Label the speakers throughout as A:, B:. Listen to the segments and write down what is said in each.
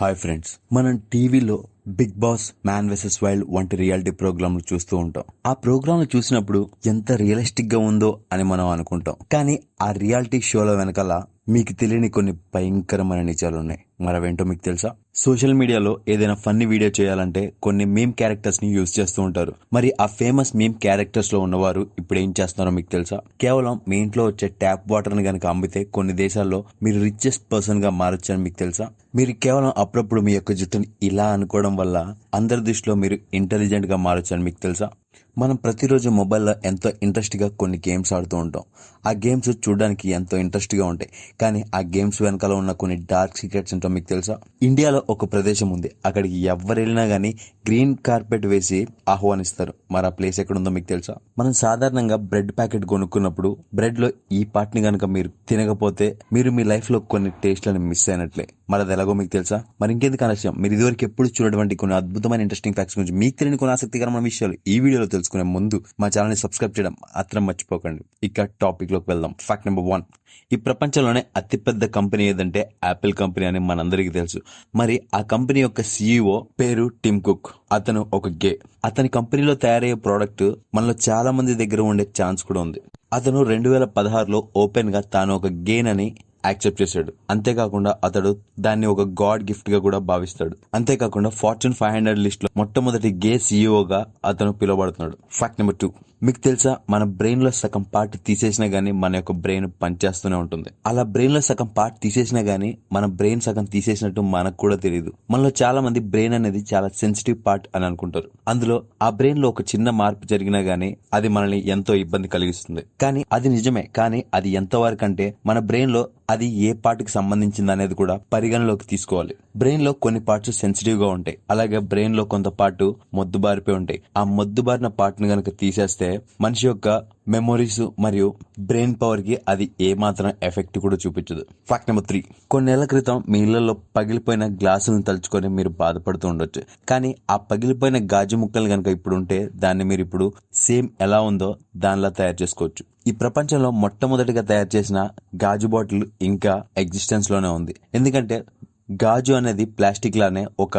A: Hi friends మనం టీవీలో Bigg Boss Man versus Wild వంటి రియాలిటీ ప్రోగ్రాంలు చూస్తూ ఉంటాం. ఆ ప్రోగ్రాంలు చూసినప్పుడు ఎంత రియలిస్టిక్గా ఉందో అని మనం అనుకుంటాం. కానీ ఆ రియాలిటీ షోల వెనకాల మీకు తెలియని కొన్ని భయంకరమైన నిజాలు ఉన్నాయి. మరవేంటో మీకు తెలుసా? సోషల్ మీడియాలో ఏదైనా ఫన్నీ వీడియో చేయాలంటే కొన్ని మేమ్ క్యారెక్టర్స్ని యూజ్ చేస్తూ ఉంటారు. మరి ఆ ఫేమస్ మేమ్ క్యారెక్టర్స్లో ఉన్నవారు ఇప్పుడు ఏం చేస్తున్నారో మీకు తెలుసా? కేవలం మీ ఇంట్లో వచ్చే ట్యాప్ వాటర్ని కనుక అమ్మితే కొన్ని దేశాల్లో మీరు రిచెస్ట్ పర్సన్గా మారొచ్చని మీకు తెలుసా? మీరు కేవలం అప్పుడప్పుడు మీ యొక్క జుట్టుని ఇలా అనుకోవడం వల్ల అందరి దృష్టిలో మీరు ఇంటెలిజెంట్గా మారొచ్చని మీకు తెలుసా? మనం ప్రతిరోజు మొబైల్లో ఎంతో ఇంట్రెస్ట్గా కొన్ని గేమ్స్ ఆడుతూ ఉంటాం. ఆ గేమ్స్ చూడడానికి ఎంతో ఇంట్రెస్ట్గా ఉంటాయి. కానీ ఆ గేమ్స్ వెనకాల ఉన్న కొన్ని డార్క్ సీక్రెట్స్ ఏంటో మీకు తెలుసా? ఇండియాలో ఒక ప్రదేశం ఉంది. అక్కడికి ఎవరు వెళ్ళినా కానీ గ్రీన్ కార్పెట్ వేసి ఆహ్వానిస్తారు. మరి ఆ ప్లేస్ ఎక్కడ ఉందో మీకు తెలుసా? మనం సాధారణంగా బ్రెడ్ ప్యాకెట్ కొనుక్కున్నప్పుడు బ్రెడ్లో ఈ పార్ట్ని కనుక మీరు తినకపోతే మీరు మీ లైఫ్లో కొన్ని టేస్ట్లను మిస్ అయినట్లే. మరి అది ఎలాగో మీకు తెలుసా? మరి ఇంకెందుకు ఆలస్యం? మీరు ఇదివరకు ఎప్పుడు చూడటువంటి కొన్ని అద్భుతమైన ఇంట్రెస్టింగ్ ఫ్యాక్ట్స్ గురించి మీకు తెలియని కొన్ని ఆసక్తికరమైన విషయాలు ఈ వీడియోలో తెలుసుకునే ముందు మా ఛానల్ని సబ్స్క్రైబ్ చేయడం మాత్రం మర్చిపోకండి. ఇక టాపిక్ టాపిక్లోకి వెళ్దాం. ఫ్యాక్ట్ నెంబర్ వన్ ఈ ప్రపంచంలోనే అతిపెద్ద కంపెనీ ఏదంటే యాపిల్ కంపెనీ అని మనందరికీ తెలుసు. మరి ఆ కంపెనీ యొక్క సీఈఓ పేరు టిమ్ కుక్ అతను ఒక గే. అతని కంపెనీలో తయారయ్యే ప్రోడక్ట్ మనలో చాలా మంది దగ్గర ఉండే ఛాన్స్ కూడా ఉంది. అతను రెండు వేల పదహారులో ఓపెన్గా తాను ఒక గేన్ అని యాక్సెప్ట్ చేశాడు. అంతేకాకుండా అతడు దాన్ని ఒక గాడ్ గిఫ్ట్గా కూడా భావిస్తాడు. అంతేకాకుండా ఫార్చ్యూన్ ఫైవ్ హండ్రెడ్ లిస్ట్లో మొట్టమొదటి గే సీఈఓగా అతను పిలువబడుతున్నాడు. ఫ్యాక్ట్ నెంబర్ టూ మీకు తెలుసా మన బ్రెయిన్లో సగం పార్ట్ తీసేసినా గానీ మన యొక్క బ్రెయిన్ పనిచేస్తూనే ఉంటుంది. అలా బ్రెయిన్లో సగం పార్ట్ తీసేసినా గానీ మన బ్రెయిన్ సగం తీసేసినట్టు మనకు కూడా తెలియదు మనలో చాలా మంది బ్రెయిన్ అనేది చాలా సెన్సిటివ్ పార్ట్ అని అనుకుంటారు. అందులో ఆ బ్రెయిన్లో ఒక చిన్న మార్పు జరిగినా గానీ అది మనల్ని ఎంతో ఇబ్బంది కలిగిస్తుంది. కానీ అది నిజమే. కానీ అది ఎంతవరకు అంటే మన బ్రెయిన్లో అది ఏ పార్ట్కి సంబంధించింది అనేది కూడా పరిగణలోకి తీసుకోవాలి. బ్రెయిన్లో కొన్ని పార్ట్స్ సెన్సిటివ్గా ఉంటాయి. అలాగే బ్రెయిన్లో కొంత పార్ట్ మొద్దుబారిపోయి ఉంటాయి. ఆ మొద్దుబారిన పార్ట్ని గనక తీసేస్తే మనిషి యొక్క మెమొరీస్ మరియు బ్రెయిన్ పవర్కి అది ఏ మాత్రం ఎఫెక్ట్ కూడా చూపించదు. ఫ్యాక్ట్ నెంబర్ త్రీ కొన్ని నెలల క్రితం మీ ఇళ్ళలో పగిలిపోయిన గ్లాసులను తలుచుకొని మీరు బాధపడుతూ ఉండొచ్చు. కానీ ఆ పగిలిపోయిన గాజు ముక్కలు కనుక ఇప్పుడు ఉంటే దాన్ని మీరు ఇప్పుడు సేమ్ ఎలా ఉందో దానిలా తయారు చేసుకోవచ్చు. ఈ ప్రపంచంలో మొట్టమొదటిగా తయారు చేసిన గాజు బాటిల్ ఇంకా ఎగ్జిస్టెన్స్లోనే ఉంది. ఎందుకంటే గాజు అనేది ప్లాస్టిక్ లానే ఒక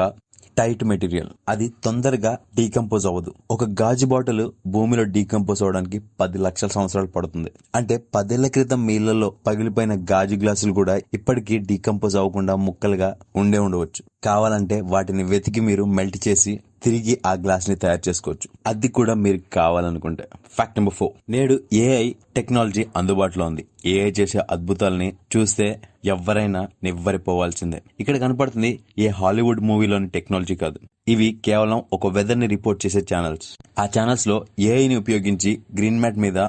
A: టైట్ మెటీరియల్. అది తొందరగా డీకంపోజ్ అవ్వదు. ఒక గాజు బాటిల్ భూమిలో డీకంపోజ్ అవడానికి పది లక్షల సంవత్సరాలు పడుతుంది. అంటే పదేళ్ళ క్రితం మీళ్ళలో పగిలిపోయిన గాజు గ్లాసులు కూడా ఇప్పటికీ డీకంపోజ్ అవ్వకుండా ముక్కలుగా ఉండే ఉండవచ్చు. కావాలంటే వాటిని వెతికి మీరు మెల్ట్ చేసి తిరిగి ఆ గ్లాస్ని తయారు చేసుకోవచ్చు. అది కూడా మీరు కావాలనుకుంటే. ఫ్యాక్ట్ నెంబర్ ఫోర్ నేడు ఏఐ టెక్నాలజీ అందుబాటులో ఉంది. ఏఐ చేసే అద్భుతాలని చూస్తే ఎవరైనా నివ్వరిపోవాల్సిందే. ఇక్కడ కనపడుతుంది ఏ హాలీవుడ్ మూవీలోని టెక్నాలజీ కాదు. ఇవి కేవలం ఒక వెదర్ని రిపోర్ట్ చేసే ఛానల్స్ ఆ ఛానల్స్లో ఏఐని ఉపయోగించి గ్రీన్ మ్యాట్ మీద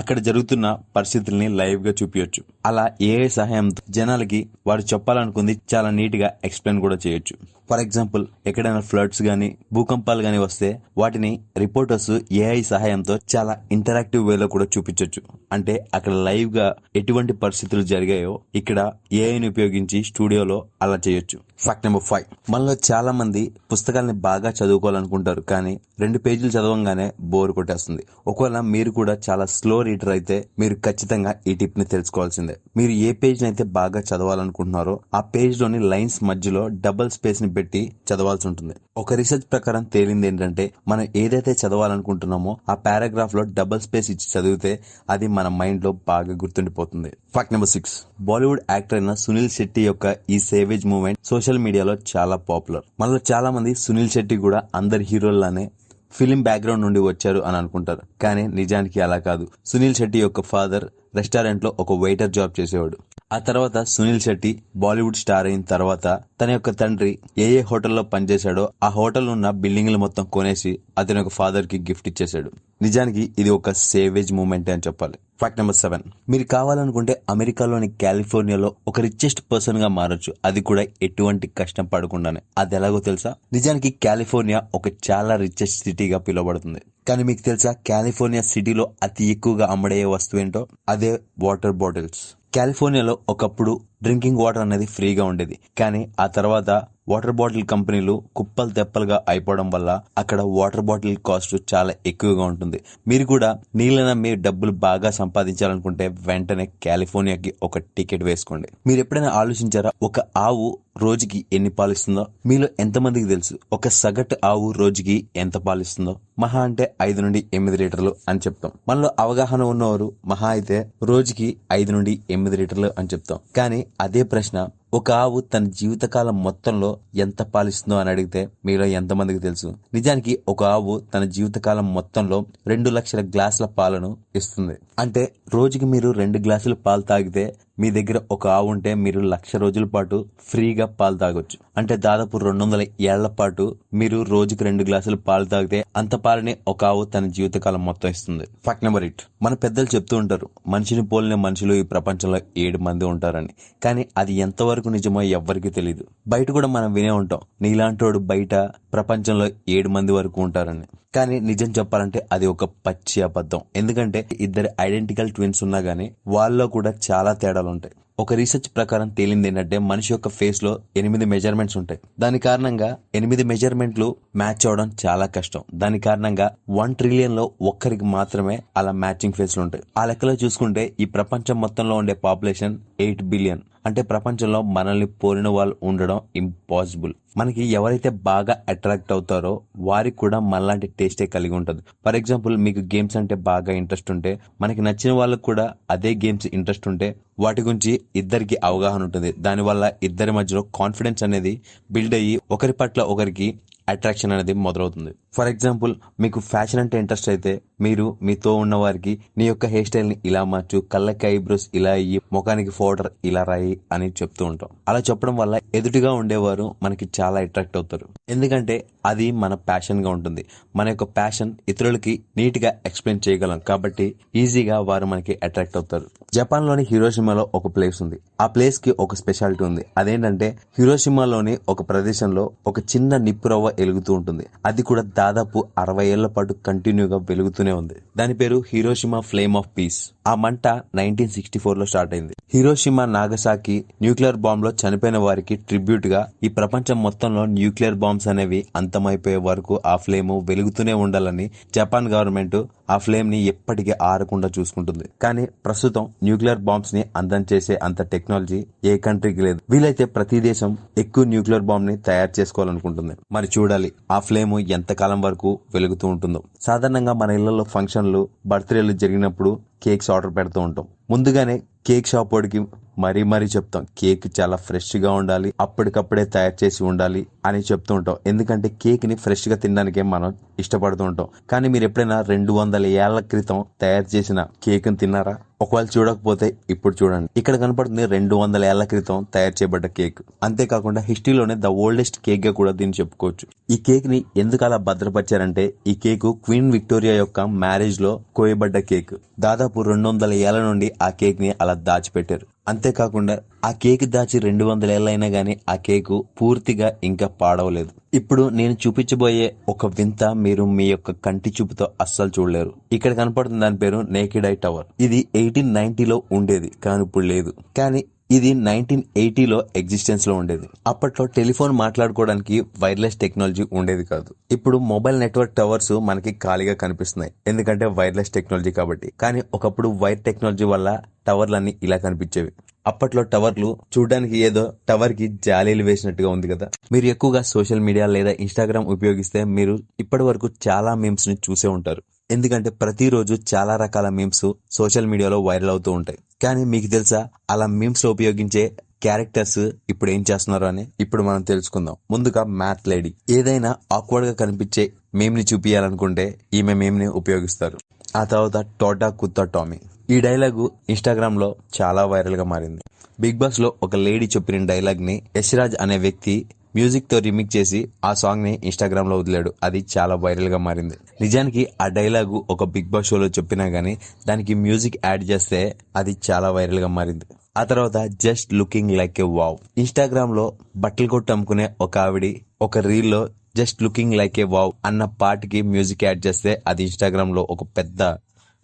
A: అక్కడ జరుగుతున్న పరిస్థితుల్ని లైవ్గా చూపించచ్చు అలా ఏఐ సహాయంతో జనాలకి వారు చెప్పాలనుకుంది చాలా నీట్గా ఎక్స్ప్లెయిన్ కూడా చేయొచ్చు. ఫర్ ఎగ్జాంపుల్ ఎక్కడైనా ఫ్లడ్స్ గానీ భూకంపాలు గానీ వస్తే వాటిని రిపోర్టర్స్ ఏఐ సహాయంతో చాలా ఇంటరాక్టివ్ వేలో కూడా చూపించవచ్చు అంటే అక్కడ లైవ్గా ఎటువంటి పరిస్థితులు జరిగాయో ఇక్కడ ఏఐని ఉపయోగించి స్టూడియోలో అలా చేయొచ్చు. ఫ్యాక్ట్ నెంబర్ ఫైవ్ మనలో చాలా మంది పుస్తకాల్ని బాగా చదువుకోవాలనుకుంటారు కానీ రెండు పేజీలు చదవంగానే బోర్ కొట్టేస్తుంది. ఒకవేళ మీరు కూడా చాలా స్లో రీడర్ అయితే మీరు ఖచ్చితంగా ఈ టిప్ని తెలుసుకోవాల్సిందే. మీరు ఏ పేజ్ని అయితే బాగా చదవాలనుకుంటున్నారో ఆ పేజ్లోని లైన్స్ మధ్యలో డబుల్ స్పేస్ని పెట్టి చదవాల్సి ఉంటుంది. ఒక రీసెర్చ్ ప్రకారం తేలింది ఏంటంటే మనం ఏదైతే చదవాలనుకుంటున్నామో ఆ పారాగ్రాఫ్లో డబుల్ స్పేస్ ఇచ్చి చదివితే అది మన మైండ్లో బాగా గుర్తుండిపోతుంది. Fact number six Bollywood actor అయిన సునీల్ శెట్టి యొక్క ఈ సేవేజ్ మూమెంట్ సోషల్ మీడియాలో చాలా పాపులర్ మనలో చాలా మంది సునీల్ శెట్టి కూడా అందరి హీరోల్లానే ఫిలిం బ్యాక్గ్రౌండ్ నుండి వచ్చారు అని అనుకుంటారు. కానీ నిజానికి అలా కాదు. సునీల్ శెట్టి యొక్క ఫాదర్ రెస్టారెంట్లో ఒక వెయిటర్ జాబ్ చేసేవాడు. ఆ తర్వాత సునీల్ శెట్టి బాలీవుడ్ స్టార్ అయిన తర్వాత తన యొక్క తండ్రి ఏ ఏ హోటల్లో పనిచేశాడో ఆ హోటల్ ఉన్న బిల్డింగ్లు మొత్తం కొనేసి అతని యొక్క ఫాదర్కి గిఫ్ట్ ఇచ్చేశాడు. నిజానికి ఇది ఒక సేవేజ్ మూమెంట్ అని చెప్పాలి. ఫ్యాక్ట్ నెంబర్ సెవెన్ మీరు కావాలనుకుంటే అమెరికాలోని కాలిఫోర్నియాలో ఒక రిచెస్ట్ పర్సన్గా మారొచ్చు. అది కూడా ఎటువంటి కష్టం పడకుండానే. అది ఎలాగో తెలుసా? నిజానికి కాలిఫోర్నియా ఒక చాలా రిచెస్ట్ సిటీగా పిలువబడుతుంది. కానీ మీకు తెలుసా కాలిఫోర్నియా సిటీలో అతి ఎక్కువగా అమ్మడయ్యే వస్తువు ఏంటో? అదే వాటర్ బాటిల్స్. కాలిఫోర్నియాలో ఒకప్పుడు డ్రింకింగ్ వాటర్ అనేది ఫ్రీగా ఉండేది. కానీ ఆ తర్వాత వాటర్ బాటిల్ కంపెనీలు కుప్పలు తెప్పలుగా అయిపోవడం వల్ల అక్కడ వాటర్ బాటిల్ కాస్ట్ చాలా ఎక్కువగా ఉంటుంది. మీరు కూడా నీళ్ళ మీరు డబ్బులు బాగా సంపాదించాలనుకుంటే వెంటనే కాలిఫోర్నియాకి ఒక టికెట్ వేసుకోండి. మీరు ఎప్పుడైనా ఆలోచించారా ఒక ఆవు రోజుకి ఎన్ని పాలిస్తుందో? మీలో ఎంతమందికి తెలుసు ఒక సగటు ఆవు రోజుకి ఎంత పాలిస్తుందో? మహా అంటే ఐదు నుండి ఎనిమిది లీటర్లు అని చెప్తాం. మనలో అవగాహన ఉన్నవారు మహా అయితే రోజుకి ఐదు నుండి ఎనిమిది ఎనిమిది లీటర్లు అని చెప్తాం. కానీ అదే ప్రశ్న ఒక ఆవు తన జీవితకాలం మొత్తంలో ఎంత పాలిస్తుందో అని అడిగితే మీలో ఎంతమందికి తెలుసు? నిజానికి ఒక ఆవు తన జీవితకాలం మొత్తంలో రెండు లక్షల గ్లాసుల పాలను ఇస్తుంది. అంటే రోజుకి మీరు రెండు గ్లాసులు పాలు తాగితే మీ దగ్గర ఒక ఆవు ఉంటే మీరు లక్ష రోజుల పాటు ఫ్రీగా పాలు తాగొచ్చు. అంటే దాదాపు రెండు వందల ఏళ్ళ పాటు మీరు రోజుకి రెండు గ్లాసులు పాలు తాగితే అంత పాలని ఒక ఆవు తన జీవితకాలం మొత్తం ఇస్తుంది. ఫాక్ట్ నెంబర్ ఎయిట్ మన పెద్దలు చెప్తూ ఉంటారు మనిషిని పోలిన మనుషులు ఈ ప్రపంచంలో ఏడు మంది ఉంటారని. కానీ అది ఎంతవరకు నిజమో ఎవ్వరికీ తెలియదు బయట కూడా మనం వినే ఉంటాం నీలాంటోడు బయట ప్రపంచంలో ఏడు మంది వరకు ఉంటారని. కానీ నిజం చెప్పాలంటే అది ఒక పచ్చి అబద్ధం. ఎందుకంటే ఇద్దరు ఐడెంటికల్ ట్విన్స్ ఉన్నా గానీ వాళ్ళలో కూడా చాలా తేడాలు ఉంటాయి ఒక రీసెర్చ్ ప్రకారం తేలింది ఏంటంటే మనిషి యొక్క ఫేస్లో ఎనిమిది మెజర్మెంట్స్ ఉంటాయి. దాని కారణంగా ఎనిమిది మెజర్మెంట్లు మ్యాచ్ అవడం చాలా కష్టం. దాని కారణంగా వన్ ట్రిలియన్లో ఒక్కరికి మాత్రమే అలా మ్యాచింగ్ ఫేస్లు ఉంటాయి. ఆ లెక్కలో చూసుకుంటే ఈ ప్రపంచం మొత్తంలో ఉండే పాపులేషన్ ఎయిట్ బిలియన్ అంటే ప్రపంచంలో మనల్ని పోలిన వాళ్ళు ఉండడం ఇంపాసిబుల్ మనకి ఎవరైతే బాగా అట్రాక్ట్ అవుతారో వారికి కూడా మనలాంటి టేస్టే కలిగి ఉంటుంది. ఫర్ ఎగ్జాంపుల్ మీకు గేమ్స్ అంటే బాగా ఇంట్రెస్ట్ ఉంటే మనకి నచ్చిన వాళ్ళకు కూడా అదే గేమ్స్ ఇంట్రెస్ట్ ఉంటే వాటి గురించి ఇద్దరికి అవగాహన ఉంటుంది. దానివల్ల ఇద్దరి మధ్యలో కాన్ఫిడెన్స్ అనేది బిల్డ్ అయ్యి ఒకరి పట్ల ఒకరికి అట్రాక్షన్ అనేది మొదలవుతుంది. ఫర్ ఎగ్జాంపుల్ మీకు ఫ్యాషన్ అంటే ఇంట్రెస్ట్ అయితే మీరు మీతో ఉన్న వారికి నీ యొక్క హెయిర్ స్టైల్ని ఇలా మార్చు కళ్ళకి ఐబ్రోస్ ఇలా అయ్యి ముఖానికి ఫోటర్ ఇలా రాయి అని చెప్తూ ఉంటాం. అలా చెప్పడం వల్ల ఎదుటిగా ఉండేవారు మనకి చాలా అట్రాక్ట్ అవుతారు. ఎందుకంటే అది మన ప్యాషన్గా ఉంటుంది. మన యొక్క ప్యాషన్ ఇతరులకి నీట్గా ఎక్స్ప్లెయిన్ చేయగలం. కాబట్టి ఈజీగా వారు మనకి అట్రాక్ట్ అవుతారు. జపాన్లోని హీరోషిమాలో హిరోషిమాలో ఒక ప్లేస్ ఉంది. ఆ ప్లేస్కి ఒక స్పెషాలిటీ ఉంది. అదేంటంటే హిరోషిమాలోని ఒక ప్రదేశంలో ఒక చిన్న నిప్పురవ్వ వెలుగుతూ ఉంటుంది. అది కూడా దాదాపు అరవై ఏళ్ళ పాటు కంటిన్యూగా వెలుగుతూనే ఉంది. దాని పేరు హిరోషిమా ఫ్లేమ్ ఆఫ్ పీస్. ఆ మంట నైన్టీన్ సిక్స్టీ ఫోర్లో స్టార్ట్ అయింది హీరోషిమా నాగసాకి న్యూక్లియర్ బాంబ్లో చనిపోయిన వారికి ట్రిబ్యూట్గా ఈ ప్రపంచం మొత్తంలో న్యూక్లియర్ బాంబ్స్ అనేవి అంతమైపోయే వరకు ఆ ఫ్లేమ్ వెలుగుతూనే ఉండాలని జపాన్ గవర్నమెంట్ ఆ ఫ్లేమ్ని ఎప్పటికీ ఆరకుండా చూసుకుంటుంది. కానీ ప్రస్తుతం న్యూక్లియర్ బాంబ్స్ని అందం చేసే అంత టెక్నాలజీ ఏ కంట్రీకి లేదు. వీలైతే ప్రతి దేశం ఎక్కువ న్యూక్లియర్ బాంబ్ని తయారు చేసుకోవాలనుకుంటుంది. మరి చూడాలి ఆ ఫ్లేమ్ ఎంతకాలం వరకు వెలుగుతూ ఉంటుందో. సాధారణంగా మన ఇళ్ళలో ఫంక్షన్లు బర్త్డేలు జరిగినప్పుడు కేక్స్ ఆర్డర్ పెడుతూ ఉంటాం. ముందుగానే కేక్ షాప్ వాడికి మరీ మరీ చెప్తాం. కేక్ చాలా ఫ్రెష్గా ఉండాలి అప్పటికప్పుడే తయారు చేసి ఉండాలి అని చెప్తూ ఉంటాం. ఎందుకంటే కేక్ని ఫ్రెష్గా ఫ్రెష్గా తినడానికే మనం ఇష్టపడుతూ ఉంటాం. కానీ మీరు ఎప్పుడైనా రెండు వందల ఏళ్ళ క్రితం తయారు చేసిన కేక్ని తిన్నారా? ఒకవేళ చూడకపోతే ఇప్పుడు చూడండి. ఇక్కడ కనపడుతుంది రెండు వందల ఏళ్ళ క్రితం తయారు చేయబడ్డ కేక్. అంతేకాకుండా హిస్టరీలోనే ద ఓల్డెస్ట్ కేక్గా కూడా దీన్ని చెప్పుకోవచ్చు. ఈ కేక్ని ఎందుకు అలా భద్రపరిచారంటే ఈ కేక్ క్వీన్ విక్టోరియా యొక్క మ్యారేజ్లో కోయబడ్డ కేక్. దాదాపు రెండు వందల ఏళ్ళ నుండి ఆ కేక్ని అలా దాచిపెట్టారు. అంతేకాకుండా ఆ కేక్ దాచి రెండు వందల ఏళ్ళైనా గానీ ఆ కేకు పూర్తిగా ఇంకా పాడవలేదు. ఇప్పుడు నేను చూపించబోయే ఒక వింత మీరు మీ యొక్క కంటి చూపుతో అస్సలు చూడలేరు. ఇక్కడ కనపడుతుంది దాని పేరు నేకిడ్ ఐ టవర్. ఇది ఎయిటీన్ నైన్టీలో ఉండేది కానీ ఇప్పుడు లేదు. కానీ ఇది నైన్టీన్ ఎయిటీలో ఎగ్జిస్టెన్స్లో ఉండేది. అప్పట్లో టెలిఫోన్ మాట్లాడుకోవడానికి వైర్లెస్ టెక్నాలజీ ఉండేది కాదు. ఇప్పుడు మొబైల్ నెట్వర్క్ టవర్స్ మనకి ఖాళీగా కనిపిస్తున్నాయి. ఎందుకంటే వైర్లెస్ టెక్నాలజీ కాబట్టి. కానీ ఒకప్పుడు వైర్ టెక్నాలజీ వల్ల టవర్లన్నీ ఇలా కనిపించేవి. అప్పట్లో టవర్లు చూడడానికి ఏదో టవర్కి జాలీలు వేసినట్టుగా ఉంది కదా. మీరు ఎక్కువగా సోషల్ మీడియా లేదా ఇన్స్టాగ్రామ్ ఉపయోగిస్తే మీరు ఇప్పటి వరకు చాలా మీమ్స్ని చూసే ఉంటారు. ఎందుకంటే ప్రతిరోజు చాలా రకాల మీమ్స్ సోషల్ మీడియాలో వైరల్ అవుతూ ఉంటాయి. కానీ మీకు తెలుసా అలా మీమ్స్లో ఉపయోగించే క్యారెక్టర్స్ ఇప్పుడు ఏం చేస్తున్నారు అని ఇప్పుడు మనం తెలుసుకుందాం. ముందుగా మ్యాథ్ లేడీ ఏదైనా ఆక్వర్డ్గా కనిపించే మేమ్ని చూపించాలనుకుంటే ఈమె మేమ్ని ఉపయోగిస్తారు. ఆ తర్వాత టోటా కుత్తా టామీ ఈ డైలాగు ఇన్స్టాగ్రామ్లో చాలా వైరల్గా మారింది. బిగ్ బాస్లో ఒక లేడీ చెప్పిన డైలాగ్ని యశ్రాజ్ అనే వ్యక్తి మ్యూజిక్తో రిమిక్ చేసి ఆ సాంగ్ని ఇన్స్టాగ్రామ్లో వదిలాడు. అది చాలా వైరల్గా మారింది. నిజానికి ఆ డైలాగు ఒక బిగ్ బాస్ షోలో చెప్పినా గానీ దానికి మ్యూజిక్ యాడ్ చేస్తే అది చాలా వైరల్గా మారింది. ఆ తర్వాత just looking like a wow ఇన్స్టాగ్రామ్లో బట్టలు కొట్టు అమ్ముకునే ఒక ఆవిడి ఒక రీల్లో just looking like a wow అన్న పాటకి మ్యూజిక్ యాడ్ చేస్తే అది ఇన్స్టాగ్రామ్లో ఒక పెద్ద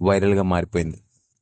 A: వైరల్గా మారిపోయింది.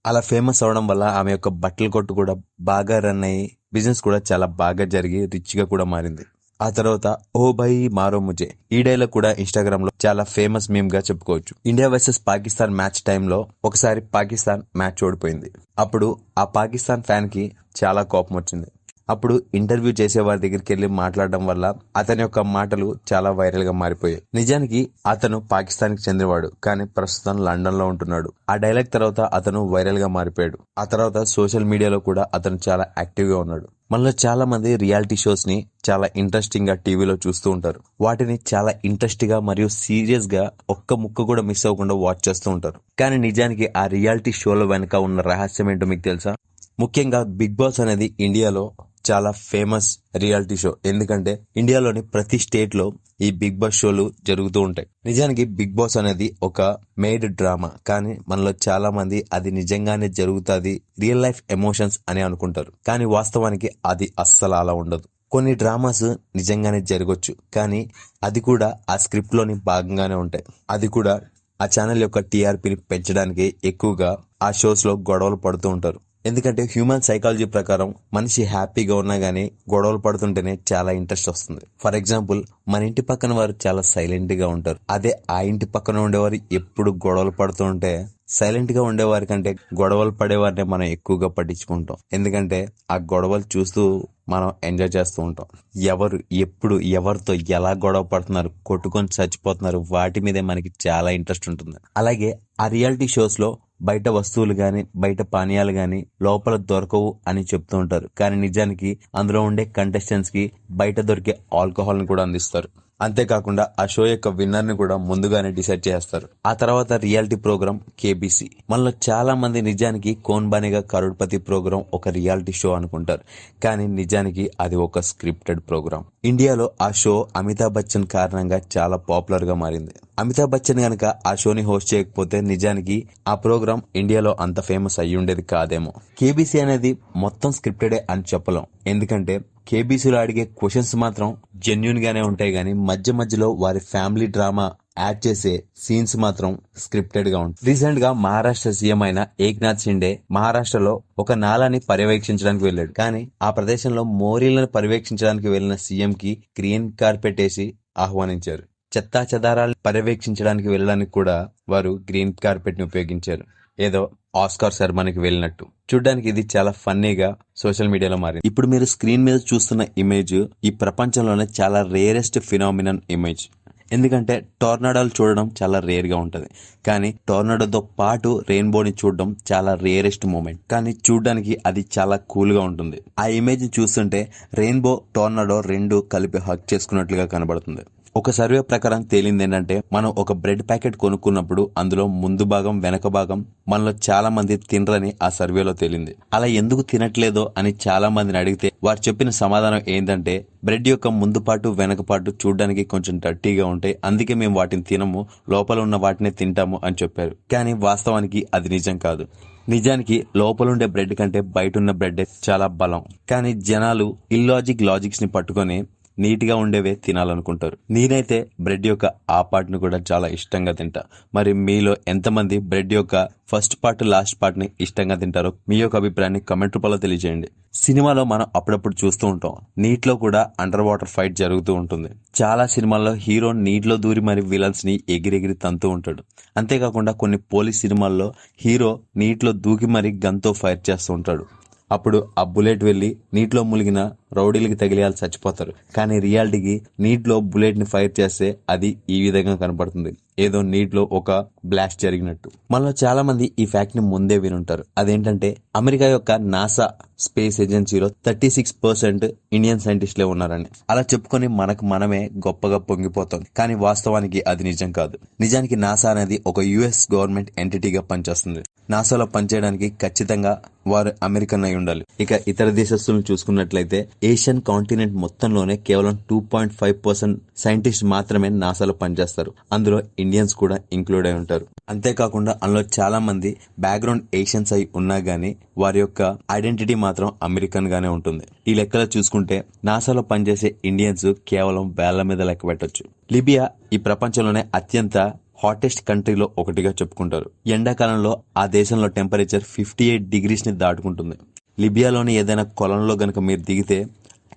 A: అలా ఫేమస్ అవడం వల్ల ఆమె యొక్క బట్టల కొట్టు కూడా బాగా రన్ అయ్యి బిజినెస్ కూడా చాలా బాగా జరిగి రిచ్గా కూడా మారింది. ఆ తర్వాత ఓ బై మారో ముజే. ఈ డైలాగ్ కూడా ఇన్స్టాగ్రామ్లో చాలా ఫేమస్ మీమ్గా చెప్పుకోవచ్చు. ఇండియా వర్సెస్ పాకిస్తాన్ మ్యాచ్ టైంలో ఒకసారి పాకిస్తాన్ మ్యాచ్ ఓడిపోయింది. అప్పుడు ఆ పాకిస్తాన్ ఫ్యాన్కి చాలా కోపం వచ్చింది. అప్పుడు ఇంటర్వ్యూ చేసే వారి దగ్గరికి వెళ్ళి మాట్లాడడం వల్ల అతని యొక్క మాటలు చాలా వైరల్గా మారిపోయాయి. నిజానికి అతను పాకిస్తాన్కి చెందినవాడు కానీ ప్రస్తుతం లండన్లో ఉంటున్నాడు. ఆ డైలాగ్ తర్వాత అతను వైరల్గా మారిపోయాడు. ఆ తర్వాత సోషల్ మీడియాలో కూడా అతను చాలా యాక్టివ్గా ఉన్నాడు. మనలో చాలా మంది రియాలిటీ షోస్ని చాలా ఇంట్రెస్టింగ్గా టీవీలో చూస్తూ ఉంటారు. వాటిని చాలా ఇంట్రెస్ట్గా మరియు సీరియస్గా ఒక్క ముక్క కూడా మిస్ అవ్వకుండా వాచ్ చేస్తూ ఉంటారు. కానీ నిజానికి ఆ రియాలిటీ షోల వెనక ఉన్న రహస్యం ఏంటో మీకు తెలుసా? ముఖ్యంగా బిగ్ బాస్ అనేది ఇండియాలో చాలా ఫేమస్ రియాలిటీ షో ఎందుకంటే ఇండియాలోని ప్రతి స్టేట్లో ఈ బిగ్ బాస్ షోలు జరుగుతూ ఉంటాయి. నిజానికి బిగ్ బాస్ అనేది ఒక మేడ్ డ్రామా కానీ మనలో చాలా మంది అది నిజంగానే జరుగుతుంది రియల్ లైఫ్ ఎమోషన్స్ అని అనుకుంటారు. కానీ వాస్తవానికి అది అస్సలు అలా ఉండదు. కొన్ని డ్రామాస్ నిజంగానే జరగవచ్చు కానీ అది కూడా ఆ స్క్రిప్ట్లోని భాగంగానే ఉంటాయి. అది కూడా ఆ ఛానల్ యొక్క టీఆర్పీని పెంచడానికి ఎక్కువగా ఆ షోస్లో గొడవలు పడుతూ ఉంటారు. ఎందుకంటే హ్యూమన్ సైకాలజీ ప్రకారం మనిషి హ్యాపీగా ఉన్నా కానీ గొడవలు పడుతుంటేనే చాలా ఇంట్రెస్ట్ వస్తుంది. ఫర్ ఎగ్జాంపుల్ మన ఇంటి పక్కన వారు చాలా సైలెంట్గా ఉంటారు. అదే ఆ ఇంటి పక్కన ఉండేవారు ఎప్పుడు గొడవలు పడుతూ ఉంటే సైలెంట్గా ఉండేవారి కంటే గొడవలు పడేవారిని మనం ఎక్కువగా పట్టించుకుంటాం. ఎందుకంటే ఆ గొడవలు చూస్తూ మనం ఎంజాయ్ చేస్తూ ఉంటాం. ఎవరు ఎప్పుడు ఎవరితో ఎలా గొడవ పడుతున్నారు కొట్టుకొని చచ్చిపోతున్నారు వాటి మీదే మనకి చాలా ఇంట్రెస్ట్ ఉంటుంది. అలాగే ఆ రియాలిటీ షోస్లో బయట వస్తువులు గాని బయట పానీయాలు గాని లోపల దొరకవు అని చెప్తూ ఉంటారు. కానీ నిజానికి అందులో ఉండే కంటెస్టెంట్స్కి బయట దొరికే ఆల్కహాల్ని కూడా అందిస్తారు. అంతేకాకుండా ఆ షో యొక్క విన్నర్ని కూడా ముందుగానే డిసైడ్ చేస్తారు. ఆ తర్వాత రియాలిటీ ప్రోగ్రామ్ కేబీసీ మనలో చాలా మంది నిజానికి కోన్బానిగా బానిగా ప్రోగ్రామ్ ఒక రియాలిటీ షో అనుకుంటారు. కానీ నిజానికి అది ఒక స్క్రిప్టెడ్ ప్రోగ్రామ్ ఇండియాలో ఆ షో అమితాబ్ బచ్చన్ కారణంగా చాలా పాపులర్గా మారింది. అమితాబ్ బచ్చన్ గనక ఆ షోని హోస్ట్ చేయకపోతే నిజానికి ఆ ప్రోగ్రామ్ ఇండియాలో అంత ఫేమస్ అయ్యి ఉండేది కాదేమో కేబీసీ అనేది మొత్తం స్క్రిప్టెడే అని చెప్పలేం. ఎందుకంటే కేబీసీలో అడిగే క్వశ్చన్స్ మాత్రం జెన్యున్ గానే ఉంటాయి కానీ మధ్య మధ్యలో వారి ఫ్యామిలీ డ్రామా యాడ్ చేసే సీన్స్ మాత్రం స్క్రిప్టెడ్గా ఉంటాయి. రీసెంట్గా మహారాష్ట్ర సీఎం అయిన ఏక్నాథ్ షిండే మహారాష్ట్రలో ఒక నాలాని పర్యవేక్షించడానికి వెళ్ళాడు. కానీ ఆ ప్రదేశంలో మోరీలను పర్యవేక్షించడానికి వెళ్ళిన సీఎం కి గ్రీన్ కార్పెట్ వేసి ఆహ్వానించారు. చెత్తా చెదారాలు పర్యవేక్షించడానికి వెళ్ళడానికి కూడా వారు గ్రీన్ కార్పెట్ని ఉపయోగించారు. ఏదో ఆస్కార్ సెరమనీకి వెళ్ళినట్టు. చూడ్డానికి ఇది చాలా ఫన్నీగా సోషల్ మీడియాలో మారింది. ఇప్పుడు మీరు స్క్రీన్ మీద చూస్తున్న ఇమేజ్ ఈ ప్రపంచంలోనే చాలా రేరెస్ట్ ఫినామినన్ ఇమేజ్. ఎందుకంటే టోర్నాడోలు చూడడం చాలా రేర్గా ఉంటుంది. కానీ టోర్నాడోతో పాటు రెయిన్బోని చూడడం చాలా రేరెస్ట్ మూమెంట్. కానీ చూడడానికి అది చాలా కూల్గా ఉంటుంది. ఆ ఇమేజ్ చూస్తుంటే రెయిన్బో టోర్నాడో రెండు కలిపి హక్ చేసుకున్నట్లుగా కనబడుతుంది. ఒక సర్వే ప్రకారం తేలింది ఏంటంటే మనం ఒక బ్రెడ్ ప్యాకెట్ కొనుక్కున్నప్పుడు అందులో ముందు భాగం వెనక భాగం మనలో చాలా మంది తినరని ఆ సర్వేలో తేలింది. అలా ఎందుకు తినట్లేదో అని చాలా మందిని అడిగితే వారు చెప్పిన సమాధానం ఏంటంటే బ్రెడ్ యొక్క ముందు పాటు వెనక పాటు చూడడానికి కొంచెం డర్టీగా ఉంటాయి అందుకే మేము వాటిని తినము లోపల ఉన్న వాటినే తింటాము అని చెప్పారు. కానీ వాస్తవానికి అది నిజం కాదు. నిజానికి లోపలుండే బ్రెడ్ కంటే బయట ఉన్న బ్రెడ్ చాలా బలం. కానీ జనాలు ఇల్లాజిక్ లాజిక్స్ని పట్టుకొని నీట్గా ఉండేవే తినాలనుకుంటారు. నేనైతే బ్రెడ్ యొక్క ఆ పార్ట్ని కూడా చాలా ఇష్టంగా తింటా. మరి మీలో ఎంతమంది బ్రెడ్ యొక్క ఫస్ట్ పార్ట్ లాస్ట్ పార్ట్ని ఇష్టంగా తింటారో మీ యొక్క అభిప్రాయాన్ని కమెంట్ రూపంలో తెలియజేయండి. సినిమాలో మనం అప్పుడప్పుడు చూస్తూ ఉంటాం. నీటిలో కూడా అండర్ వాటర్ ఫైట్ జరుగుతూ ఉంటుంది. చాలా సినిమాల్లో హీరో నీటిలో దూరి మరి విలన్స్ని ఎగిరెగిరి తంతూ ఉంటాడు. అంతేకాకుండా కొన్ని పోలీస్ సినిమాల్లో హీరో నీటిలో దూకి మరి గన్తో ఫైర్ చేస్తూ ఉంటాడు. అప్పుడు ఆ బుల్లెట్ వెళ్ళి నీటిలో మునిగిన రౌడీలకి తగిలేయాలి చచ్చిపోతారు. కానీ రియాలిటీకి నీటిలో బుల్లెట్ని ఫైర్ చేస్తే అది ఈ విధంగా కనపడుతుంది. ఏదో నీటిలో ఒక బ్లాస్ట్ జరిగినట్టు. మనలో చాలా మంది ఈ ఫ్యాక్ట్ని ముందే వినుంటారు. అదేంటంటే అమెరికా యొక్క నాసా స్పేస్ ఏజెన్సీలో థర్టీ సిక్స్ పర్సెంట్ ఇండియన్ సైంటిస్టులే ఉన్నారని. అలా చెప్పుకొని మనకు మనమే గొప్పగా పొంగిపోతాం. కానీ వాస్తవానికి అది నిజం కాదు. నిజానికి నాసా అనేది ఒక యుఎస్ గవర్నమెంట్ ఎంటిటీగా పనిచేస్తుంది. నాసాలో పనిచేయడానికి ఖచ్చితంగా వారు అమెరికన్ అయి ఉండాలి. ఇక ఇతర దేశస్తులను చూసుకున్నట్లయితే ఏషియన్ కాంటినెంట్ మొత్తంలోనే కేవలం two point five percent scientist మాత్రమే నాసాలో పనిచేస్తారు. అందులో ఇండియన్స్ కూడా ఇంక్లూడ్ అయి ఉంటారు. అంతేకాకుండా అందులో చాలా మంది బ్యాక్గ్రౌండ్ ఏషియన్స్ అయి ఉన్నా గానీ వారి యొక్క ఐడెంటిటీ మాత్రం అమెరికన్ గానే ఉంటుంది. ఈ లెక్కలో చూసుకుంటే నాసాలో పనిచేసే ఇండియన్స్ కేవలం వేళ్ళ మీద లెక్క పెట్టచ్చు. లిబియా ఈ ప్రపంచంలోనే అత్యంత హాటెస్ట్ కంట్రీలో ఒకటిగా చెప్పుకుంటారు. ఎండాకాలంలో ఆ దేశంలో టెంపరేచర్ ఫిఫ్టీ ఎయిట్ డిగ్రీస్ని దాటుకుంటుంది. లిబియాలోని ఏదైనా కొలంలో గనక మీరు దిగితే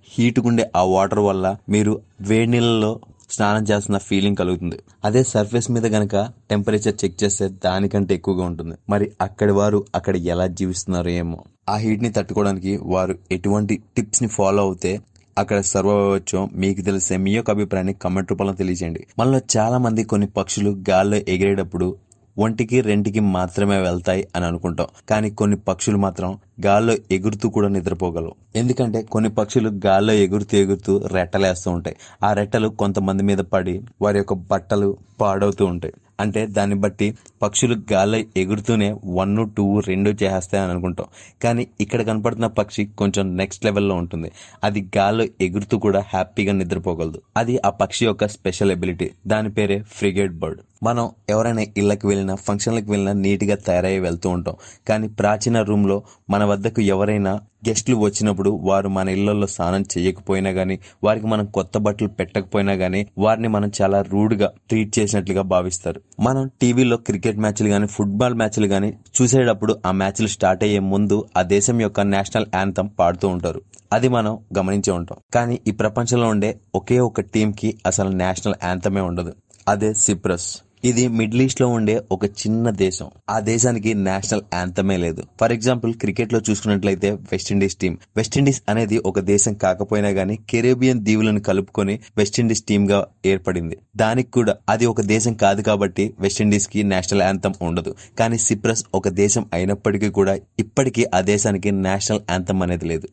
A: హీట్ ఆ వాటర్ వల్ల మీరు వేడి నీళ్ళలో స్నానం చేస్తున్న ఫీలింగ్ కలుగుతుంది. అదే సర్ఫేస్ మీద గనక టెంపరేచర్ చెక్ చేస్తే దానికంటే ఎక్కువగా ఉంటుంది. మరి అక్కడి వారు అక్కడ ఎలా జీవిస్తున్నారో ఏమో. ఆ హీట్ని తట్టుకోవడానికి వారు ఎటువంటి టిప్స్ని ఫాలో అవుతే అక్కడ సర్వైవ్ అవ్వచ్చో మీకు తెలిసే మీ యొక్క అభిప్రాయాన్ని కమెంట్ రూపంలో తెలియజేయండి. మనలో చాలా మంది కొన్ని పక్షులు గాల్లో ఎగిరేటప్పుడు ఒంటికి రెంటికి మాత్రమే వెళ్తాయి అని అనుకుంటాం. కానీ కొన్ని పక్షులు మాత్రం గాల్లో ఎగురుతూ కూడా నిద్రపోగలవు. ఎందుకంటే కొన్ని పక్షులు గాల్లో ఎగురుతూ ఎగురుతూ రెట్టలేస్తూ ఉంటాయి. ఆ రెట్టలు కొంతమంది మీద పడి వారి యొక్క బట్టలు పాడవుతూ ఉంటాయి. అంటే దాన్ని బట్టి పక్షులు గాల్లో ఎగురుతూనే వన్ టూ రెండు చేస్తాయి అని అనుకుంటాం. కానీ ఇక్కడ కనపడుతున్న పక్షి కొంచెం నెక్స్ట్ లెవెల్లో ఉంటుంది. అది గాల్లో ఎగురుతూ కూడా హ్యాపీగా నిద్రపోగలదు. అది ఆ పక్షి యొక్క స్పెషల్ ఎబిలిటీ. దాని పేరే ఫ్రిగేట్ బర్డ్. మనం ఎవరైనా ఇళ్ళకి వెళ్ళినా ఫంక్షన్లకు వెళ్ళినా నీట్గా తయారయ్యి వెళ్తూ ఉంటాం. కానీ ప్రాచీన రూమ్లో మన వద్దకు ఎవరైనా గెస్ట్లు వచ్చినప్పుడు వారు మన ఇళ్ళలో స్నానం చేయకపోయినా కానీ వారికి మనం కొత్త బట్టలు పెట్టకపోయినా కానీ వారిని మనం చాలా రూడ్గా ట్రీట్ చేసినట్లుగా భావిస్తారు. మనం టీవీలో క్రికెట్ మ్యాచ్లు కానీ ఫుట్బాల్ మ్యాచ్లు కానీ చూసేటప్పుడు ఆ మ్యాచ్లు స్టార్ట్ అయ్యే ముందు ఆ దేశం యొక్క నేషనల్ యాంథమ్ పాడుతూ ఉంటారు. అది మనం గమనించే ఉంటాం. కానీ ఈ ప్రపంచంలో ఉండే ఒకే ఒక టీంకి అసలు నేషనల్ యాంథమే ఉండదు. అదే సిప్రస్. ఇది మిడిల్ ఈస్ట్లో ఉండే ఒక చిన్న దేశం. ఆ దేశానికి నేషనల్ యాంథమే లేదు. ఫర్ ఎగ్జాంపుల్ క్రికెట్లో చూసుకున్నట్లయితే వెస్టిండీస్ టీం వెస్టిండీస్ అనేది ఒక దేశం కాకపోయినా గానీ కెరేబియన్ దీవులను కలుపుకొని వెస్టిండీస్ టీమ్గా ఏర్పడింది. దానికి కూడా అది ఒక దేశం కాదు కాబట్టి వెస్టిండీస్కి నేషనల్ యాంతం ఉండదు. కానీ సిప్రస్ ఒక దేశం అయినప్పటికీ కూడా ఇప్పటికీ ఆ దేశానికి నేషనల్ యాంతం అనేది లేదు.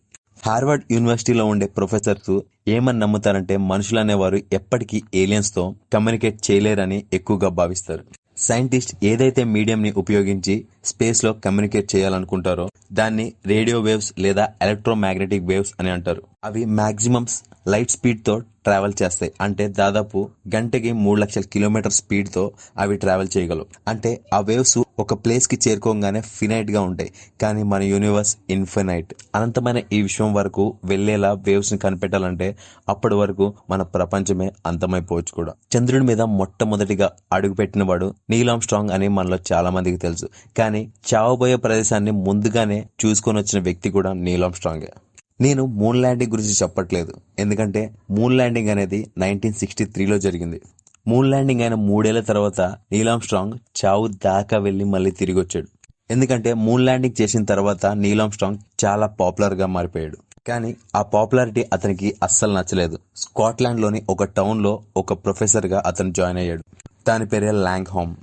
A: హార్వర్డ్ యూనివర్సిటీలో ఉండే ప్రొఫెసర్స్ ఏమని నమ్ముతారంటే మనుషులు అనేవారు ఎప్పటికీ ఏలియన్స్తో కమ్యూనికేట్ చేయలేరని ఎక్కువగా భావిస్తారు. సైంటిస్ట్ ఏదైతే మీడియంని ఉపయోగించి స్పేస్లో కమ్యూనికేట్ చేయాలనుకుంటారో దాన్ని రేడియో వేవ్స్ లేదా ఎలక్ట్రోమాగ్నెటిక్ వేవ్స్ అని అంటారు. అవి మాక్సిమమ్స్ లైట్ స్పీడ్తో ట్రావెల్ చేస్తాయి. అంటే దాదాపు గంటకి మూడు లక్షల కిలోమీటర్ స్పీడ్తో అవి ట్రావెల్ చేయగలవు. అంటే ఆ వేవ్స్ ఒక ప్లేస్కి చేరుకోగానే ఫినైట్గా ఉంటాయి. కానీ మన యూనివర్స్ ఇన్ఫినైట్. అనంతమైన ఈ విశ్వం వరకు వెళ్ళేలా వేవ్స్ని కనిపెట్టాలంటే అప్పటి వరకు మన ప్రపంచమే అంతమైపోవచ్చు కూడా. చంద్రుడి మీద మొట్టమొదటిగా అడుగుపెట్టిన వాడు నీలాం స్ట్రాంగ్ అని మనలో చాలా మందికి తెలుసు. కానీ చావబోయే ప్రదేశాన్ని ముందుగానే చూసుకొని వచ్చిన వ్యక్తి కూడా నీలాం స్ట్రాంగే నేను మూన్ ల్యాండింగ్ గురించి చెప్పట్లేదు. ఎందుకంటే మూన్ ల్యాండింగ్ అనేది నైన్టీన్ సిక్స్టీ త్రీలో జరిగింది. మూన్ ల్యాండింగ్ అయిన మూడేళ్ళ తర్వాత నీలాం స్ట్రాంగ్ చావు దాకా వెళ్ళి మళ్ళీ తిరిగి వచ్చాడు. ఎందుకంటే మూన్ ల్యాండింగ్ చేసిన తర్వాత నీలాం స్ట్రాంగ్ చాలా పాపులర్గా మారిపోయాడు. కానీ ఆ పాపులారిటీ అతనికి అస్సలు నచ్చలేదు. స్కాట్లాండ్లోని ఒక టౌన్లో ఒక ప్రొఫెసర్గా అతను జాయిన్ అయ్యాడు. దాని పేరే ల్యాంగ్ హోమ్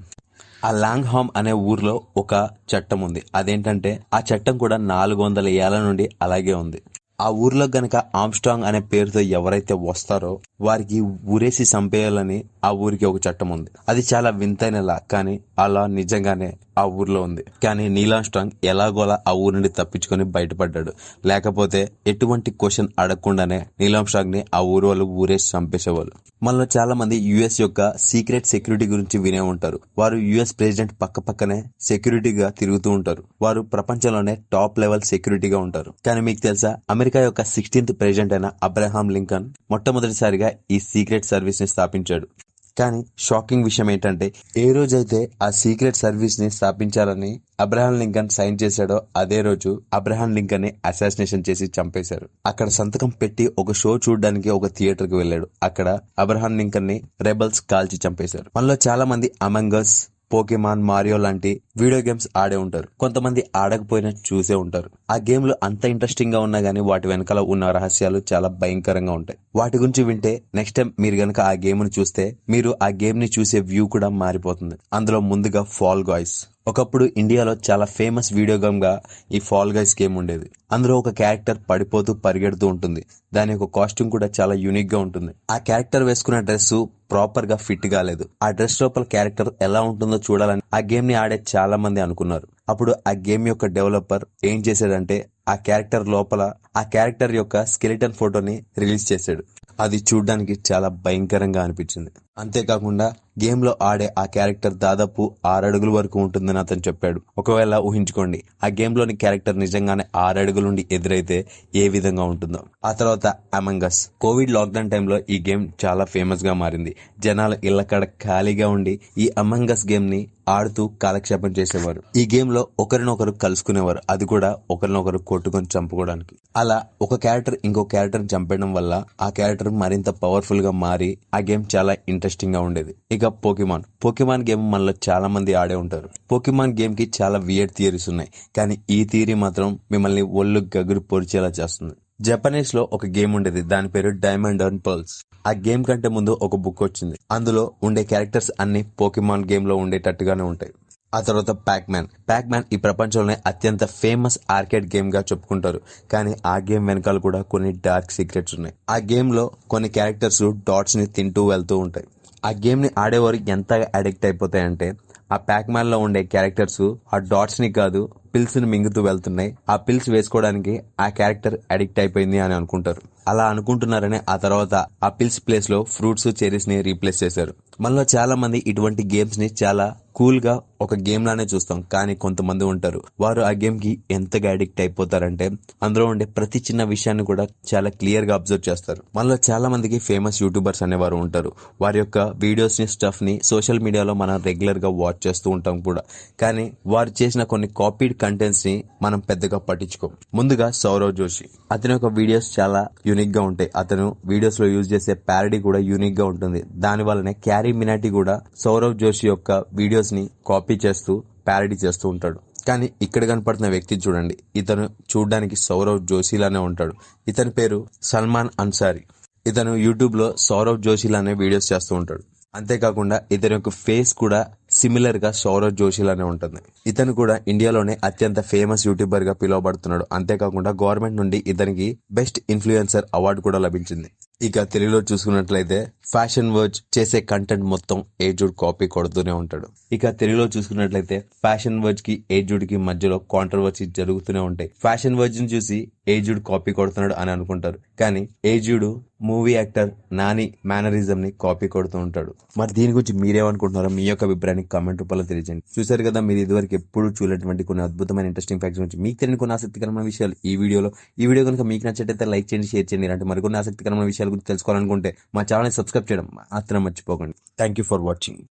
A: ఆ లాంగ్ హామ్ అనే ఊర్లో ఒక చట్టం ఉంది. అదేంటంటే ఆ చట్టం కూడా నాలుగు వందల ఏళ్ళ నుండి అలాగే ఉంది. ఆ ఊర్లో గనక ఆమ్స్ట్రాంగ్ అనే పేరుతో ఎవరైతే వస్తారో వారికి ఊరేసి చంపేయాలని ఆ ఊరికి ఒక చట్టం ఉంది. అది చాలా వింతైనలా కానీ అలా నిజంగానే ఆ ఊర్లో ఉంది. కానీ నీలాంస్ట్రాంగ్ ఎలాగోలా ఆ ఊరి నుండి తప్పించుకొని బయటపడ్డాడు. లేకపోతే ఎటువంటి క్వశ్చన్ అడగకుండానే నీలాంస్ట్రాంగ్ని ఆ ఊరు వాళ్ళు ఊరేసి చంపేసేవాళ్ళు. మనలో చాలా మంది యుఎస్ యొక్క సీక్రెట్ సెక్యూరిటీ గురించి వినే ఉంటారు. వారు యుఎస్ ప్రెసిడెంట్ పక్క పక్కనే సెక్యూరిటీగా తిరుగుతూ ఉంటారు. వారు ప్రపంచంలోనే టాప్ లెవెల్ సెక్యూరిటీగా ఉంటారు. కానీ మీకు తెలుసా అమెరికా యొక్క సిక్స్టీన్త్ ప్రెసిడెంట్ అయిన అబ్రహాం లింకన్ మొట్టమొదటిసారిగా ఈ సీక్రెట్ సర్వీస్ని స్థాపించాడు. కానీ షాకింగ్ విషయం ఏంటంటే ఏ రోజైతే ఆ సీక్రెట్ సర్వీస్ని స్థాపించాలని అబ్రహాం లింకన్ సైన్ చేశాడో అదే రోజు అబ్రహాం లింకన్ని అసాసినేషన్ చేసి చంపేశారు. అక్కడ సంతకం పెట్టి ఒక షో చూడడానికి ఒక థియేటర్కి వెళ్ళాడు. అక్కడ అబ్రహాం లింకన్ని రెబల్స్ కాల్చి చంపేశారు. మనలో చాలా మంది అమంగస్ పోకెమాన్ మారియో లాంటి వీడియో గేమ్స్ ఆడే ఉంటారు. కొంతమంది ఆడకపోయినా చూసే ఉంటారు. ఆ గేమ్లు అంత ఇంట్రెస్టింగ్గా ఉన్నా గానీ వాటి వెనకాల ఉన్న రహస్యాలు చాలా భయంకరంగా ఉంటాయి. వాటి గురించి వింటే నెక్స్ట్ టైం మీరు గనక ఆ గేమ్ను చూస్తే మీరు ఆ గేమ్ని చూసే వ్యూ కూడా మారిపోతుంది. అందులో ముందుగా ఫాల్ గాయ్స్ ఒకప్పుడు ఇండియాలో చాలా ఫేమస్ వీడియో గేమ్గా ఈ ఫాల్ గైస్ గేమ్ ఉండేది. అందులో ఒక క్యారెక్టర్ పడిపోతూ పరిగెడుతూ ఉంటుంది. దాని యొక్క కాస్ట్యూమ్ కూడా చాలా యూనిక్గా ఉంటుంది. ఆ క్యారెక్టర్ వేసుకున్న డ్రెస్ ప్రాపర్గా ఫిట్ కాలేదు. ఆ డ్రెస్ లోపల క్యారెక్టర్ ఎలా ఉంటుందో చూడాలని ఆ గేమ్ని ఆడే చాలా మంది అనుకున్నారు. అప్పుడు ఆ గేమ్ యొక్క డెవలపర్ ఏం చేశాడంటే ఆ క్యారెక్టర్ లోపల ఆ క్యారెక్టర్ యొక్క స్కెలిటన్ ఫోటోని రిలీజ్ చేశాడు. అది చూడడానికి చాలా భయంకరంగా అనిపించింది. అంతేకాకుండా గేమ్లో ఆడే ఆ క్యారెక్టర్ దాదాపు ఆరు వరకు ఉంటుందని అతను చెప్పాడు. ఒకవేళ ఊహించుకోండి ఆ గేమ్లోని క్యారెక్టర్ నిజంగానే ఆరు నుండి ఎదురైతే ఏ విధంగా ఉంటుందో. ఆ తర్వాత అమంగస్ కోవిడ్ లాక్డౌన్ టైంలో ఈ గేమ్ చాలా ఫేమస్గా మారింది. జనాలు ఇళ్ళకడ ఖాళీగా ఉండి ఈ అమంగస్ గేమ్ని ఆడుతూ కాలక్షేపం చేసేవారు. ఈ గేమ్లో ఒకరినొకరు కలుసుకునేవారు. అది కూడా ఒకరినొకరు కొట్టుకొని చంపుకోవడానికి. అలా ఒక క్యారెక్టర్ ఇంకో క్యారెక్టర్ చంపడం వల్ల ఆ క్యారెక్టర్ మరింత పవర్ఫుల్గా మారి ఆ గేమ్ చాలా ఇంట్రెస్ట్ గా ఉండేది. ఇక పోకిమాన్ పోకిమాన్ గేమ్ మనలో చాలా మంది ఆడే ఉంటారు. పోకిమాన్ గేమ్కి చాలా వియర్డ్ థియరీస్ ఉన్నాయి. కానీ ఈ థియరీ మాత్రం మిమ్మల్ని ఒళ్ళు గగురు పొడిచేలా చేస్తుంది. జపనీస్లో ఒక గేమ్ ఉండేది. దాని పేరు డైమండ్ అండ్ పర్ల్స్ ఆ గేమ్ కంటే ముందు ఒక బుక్ వచ్చింది. అందులో ఉండే క్యారెక్టర్స్ అన్ని పోకిమాన్ గేమ్లో ఉండేటట్టుగానే ఉంటాయి. ఆ తర్వాత ప్యాక్ మ్యాన్ ప్యాక్ మ్యాన్ ఈ ప్రపంచంలోనే అత్యంత ఫేమస్ ఆర్కేడ్ గేమ్గా చెప్పుకుంటారు. కానీ ఆ గేమ్ వెనకాల కూడా కొన్ని డార్క్ సీక్రెట్స్ ఉన్నాయి. ఆ గేమ్లో కొన్ని క్యారెక్టర్స్ డాట్స్ని తింటూ వెళ్తూ ఉంటాయి. ఆ గేమ్ని ఆడేవారు ఎంత అడిక్ట్ అయిపోతాయంటే ఆ ప్యాక్ మ్యాన్లో ఉండే క్యారెక్టర్స్ ఆ డాట్స్ని కాదు పిల్స్ని మింగుతూ వెళ్తున్నాయి. ఆ పిల్స్ వేసుకోవడానికి ఆ క్యారెక్టర్ అడిక్ట్ అయిపోయింది అని అనుకుంటారు. అలా అనుకుంటున్నారని ఆ తర్వాత అపిల్స్ ప్లేస్లో ఫ్రూట్స్ చెరీస్ని రీప్లేస్ చేశారు. మనలో చాలా మంది ఇటువంటి గేమ్స్ని చాలా కూల్గా ఒక గేమ్ లానే చూస్తాం. కానీ కొంతమంది ఉంటారు. వారు ఆ గేమ్కి ఎంతగా అడిక్ట్ అయిపోతారంటే అందులో ఉండే ప్రతి చిన్న విషయాన్ని కూడా చాలా క్లియర్గా అబ్జర్వ్ చేస్తారు. మనలో చాలా మందికి ఫేమస్ యూట్యూబర్స్ అనేవారు ఉంటారు. వారి యొక్క వీడియోస్ని స్టఫ్ని సోషల్ మీడియాలో మనం రెగ్యులర్గా వాచ్ చేస్తూ ఉంటాం కూడా. కానీ వారు చేసిన కొన్ని కాపీడ్ కంటెంట్స్ని మనం పెద్దగా పట్టించుకోం. ముందుగా సౌరవ్ జోషి. అతని యొక్క వీడియోస్ చాలా యూనిక్గా ఉంటాయి. అతను వీడియోస్లో యూజ్ చేసే ప్యారడీ కూడా యూనిక్గా ఉంటుంది. దాని వల్లనే క్యారీ మినాటి కూడా సౌరవ్ జోషి యొక్క వీడియోస్ని కాపీ చేస్తూ ప్యారడీ చేస్తూ ఉంటాడు. కానీ ఇక్కడ కనపడుతున్న వ్యక్తి చూడండి. ఇతను చూడడానికి సౌరవ్ జోషిలానే ఉంటాడు. ఇతని పేరు సల్మాన్ అన్సారీ ఇతను యూట్యూబ్లో సౌరవ్ జోషిలానే వీడియోస్ చేస్తూ ఉంటాడు. అంతేకాకుండా ఇతని యొక్క ఫేస్ కూడా సిమిలర్గా సౌరవ్ జోషిలానే ఉంటుంది. ఇతను కూడా ఇండియాలోనే అత్యంత ఫేమస్ యూట్యూబర్గా పిలువబడుతున్నాడు. అంతేకాకుండా గవర్నమెంట్ నుండి ఇతనికి బెస్ట్ ఇన్ఫ్లుయెన్సర్ అవార్డు కూడా లభించింది. ఇక తెలుగులో చూసుకున్నట్లయితే ఫ్యాషన్ వర్డ్ చేసే కంటెంట్ మొత్తం ఏజుడ్ కాపీ కొడుతూనే ఉంటాడు. ఇక తెలుగులో చూసుకున్నట్లయితే ఫ్యాషన్ వర్జ్కి ఏజుడ్కి మధ్యలో కాంట్రవర్సీ జరుగుతూనే ఉంటాయి. ఫ్యాషన్ వర్జ్ని చూసి ఏజుడ్ కాపీ కొడుతున్నాడు అని అనుకుంటారు. కానీ ఏజుడు మూవీ యాక్టర్ నాని మేనరిజం ని కాపీ కొడుతూ ఉంటాడు. మరి దీని గురించి మీరేమనుకుంటున్నారో మీ యొక్క అభిప్రాయాన్ని కామెంట్ రూపంలో తెలియజేయండి. చూసారు కదా మీరు ఇదివరకు ఎప్పుడు చూడేటువంటి కొన్ని అద్భుతమైన ఇంట్రెస్టింగ్ ఫ్యాక్ట్స్ గురించి మీకు తెలియని కొన్ని ఆసక్తికరమైన విషయాలు ఈ వీడియోలో. ఈ వీడియో కనుక మీకు నచ్చినట్లయితే లైక్ చేయండి షేర్ చేయండి. ఇలాంటి మరికొన్ని ఆసక్తికరమైన విషయాలు గురించి తెలుసుకోవాలనుకుంటే మా ఛానల్ని సబ్స్క్రైబ్ చేయడం మాత్రం మర్చిపోకండి. Thank you for watching